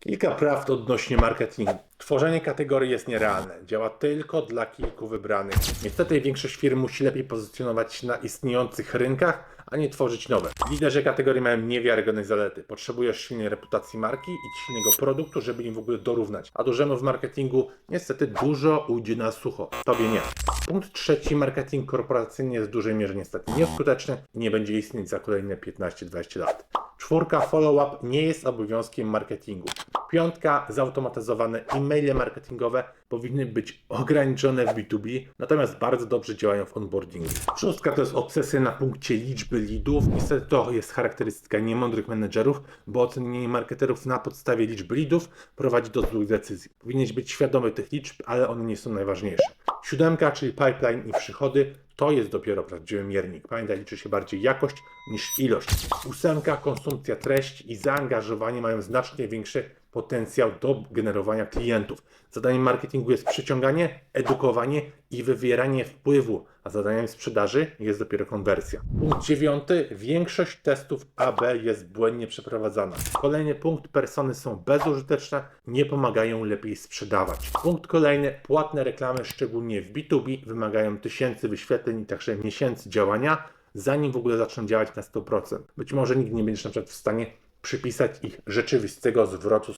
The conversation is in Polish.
Kilka prawd odnośnie marketingu. Tworzenie kategorii jest nierealne. Działa tylko dla kilku wybranych. Niestety większość firm musi lepiej pozycjonować się na istniejących rynkach, a nie tworzyć nowe. Liderzy kategorii mają niewiarygodne zalety. Potrzebujesz silnej reputacji marki i silnego produktu, żeby im w ogóle dorównać. A dużemu w marketingu niestety dużo ujdzie na sucho. Tobie nie. Punkt trzeci. Marketing korporacyjny jest w dużej mierze niestety nieskuteczny i nie będzie istnieć za kolejne 15-20 lat. Czwórka follow-up nie jest obowiązkiem marketingu. Piątka zautomatyzowane e-maile marketingowe powinny być ograniczone w B2B, natomiast bardzo dobrze działają w onboardingu. Szóstka to jest obsesja na punkcie liczby leadów. Niestety to jest charakterystyka niemądrych menedżerów, bo ocenienie marketerów na podstawie liczby leadów prowadzi do złych decyzji. Powinieneś być świadomy tych liczb, ale one nie są najważniejsze. Siódemka, czyli pipeline i przychody, to jest dopiero prawdziwy miernik. Pamiętaj, liczy się bardziej jakość niż ilość. Ósemka, konsumpcja treści i zaangażowanie mają znacznie większy potencjał do generowania klientów. Zadaniem marketingu jest przyciąganie, edukowanie i wywieranie wpływu, a zadaniem sprzedaży jest dopiero konwersja. Punkt dziewiąty. Większość testów AB jest błędnie przeprowadzana. Kolejny punkt. Persony są bezużyteczne, nie pomagają lepiej sprzedawać. Punkt kolejny. Płatne reklamy, szczególnie w B2B, wymagają tysięcy wyświetleń i także miesięcy działania, zanim w ogóle zaczną działać na 100%. Być może nigdy nie będziesz na przykład w stanie przypisać ich rzeczywistego zwrotu